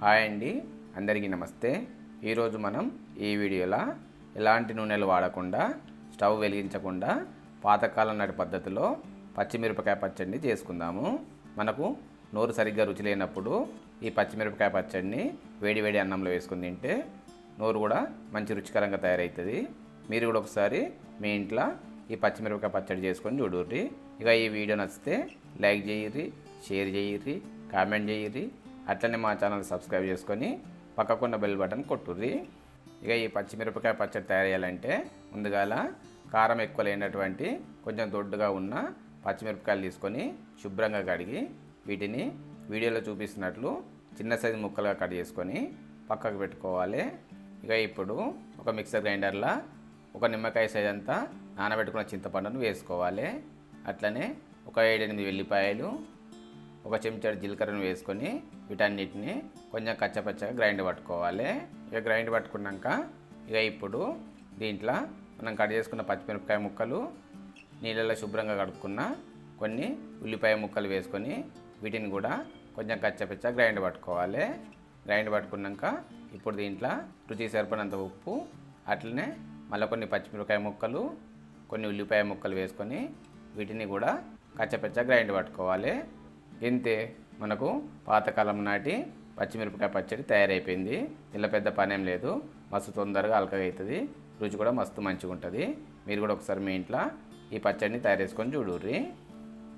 Hi అండి. అందరికీ నమస్తే. ఈరోజు మనం ఈ వీడియోలో ఎలాంటి నూనెలు వాడకుండా స్టవ్ వెలిగించకుండా పాతకాలం నాటి పద్ధతిలో పచ్చిమిరపకాయ పచ్చడిని చేసుకుందాము. మనకు నోరు సరిగ్గా రుచి లేనప్పుడు ఈ పచ్చిమిరపకాయ పచ్చడిని వేడి వేడి అన్నంలో వేసుకుని తింటే నోరు కూడా మంచి రుచికరంగా తయారవుతుంది మీరు కూడా ఒకసారి మీ ఇంట్లో ఈ పచ్చిమిరపకాయ పచ్చడి చేసుకొని చూడుర్రి. ఇక ఈ వీడియో నచ్చితే లైక్ చేయర్రి షేర్ చేయర్రి కామెంట్ చేయర్రి. అట్లనే మా ఛానల్ సబ్స్క్రైబ్ చేసుకొని పక్కకున్న బెల్ బటన్ కొట్టుర్రి. ఇక ఈ పచ్చిమిరపకాయ పచ్చడి తయారు చేయాలంటే ముందుగాల కారం ఎక్కువ లేనటువంటి కొంచెం దొడ్డుగా ఉన్న పచ్చిమిరపకాయలు తీసుకొని శుభ్రంగా కడిగి వీటిని వీడియోలో చూపిస్తున్నట్లు చిన్న సైజు ముక్కలుగా కట్ చేసుకొని పక్కకు పెట్టుకోవాలి. ఇక ఇప్పుడు ఒక మిక్సర్ గ్రైండర్లో ఒక నిమ్మకాయ సైజ్ అంతా నానబెట్టుకున్న చింతపండును వేసుకోవాలి. అట్లనే ఒక ఏడెనిమిది వెల్లిపాయలు ఒక చెంచాడు జీలకర్రను వేసుకొని వీటన్నిటిని కొంచెం కచ్చపచ్చగా గ్రైండ్ పట్టుకోవాలి. ఇక గ్రైండ్ పట్టుకున్నాక ఇక ఇప్పుడు దీంట్లో మనం కట్ చేసుకున్న పచ్చిమిరపకాయ ముక్కలు నీళ్ళలో శుభ్రంగా కడుక్కున్న కొన్ని ఉల్లిపాయ ముక్కలు వేసుకొని వీటిని కూడా కొంచెం కచ్చపచ్చ గ్రైండ్ పట్టుకోవాలి. గ్రైండ్ పట్టుకున్నాక ఇప్పుడు దీంట్లో రుచి సరిపడినంత ఉప్పు అట్లనే మళ్ళీ కొన్ని పచ్చిమిరపకాయ ముక్కలు కొన్ని ఉల్లిపాయ ముక్కలు వేసుకొని వీటిని కూడా కచ్చపచ్చ గ్రైండ్ పట్టుకోవాలి. ఇంతే మనకు పాతకాలం నాటి పచ్చిమిరపకాయ పచ్చడి తయారైపోయింది. ఇలా పెద్ద పనేం లేదు. మస్తు తొందరగా అలకగా అవుతుంది రుచి కూడా మస్తు మంచిగా ఉంటుంది మీరు కూడా ఒకసారి మీ ఇంట్లో ఈ పచ్చడిని తయారు చేసుకొని చూడుర్రి.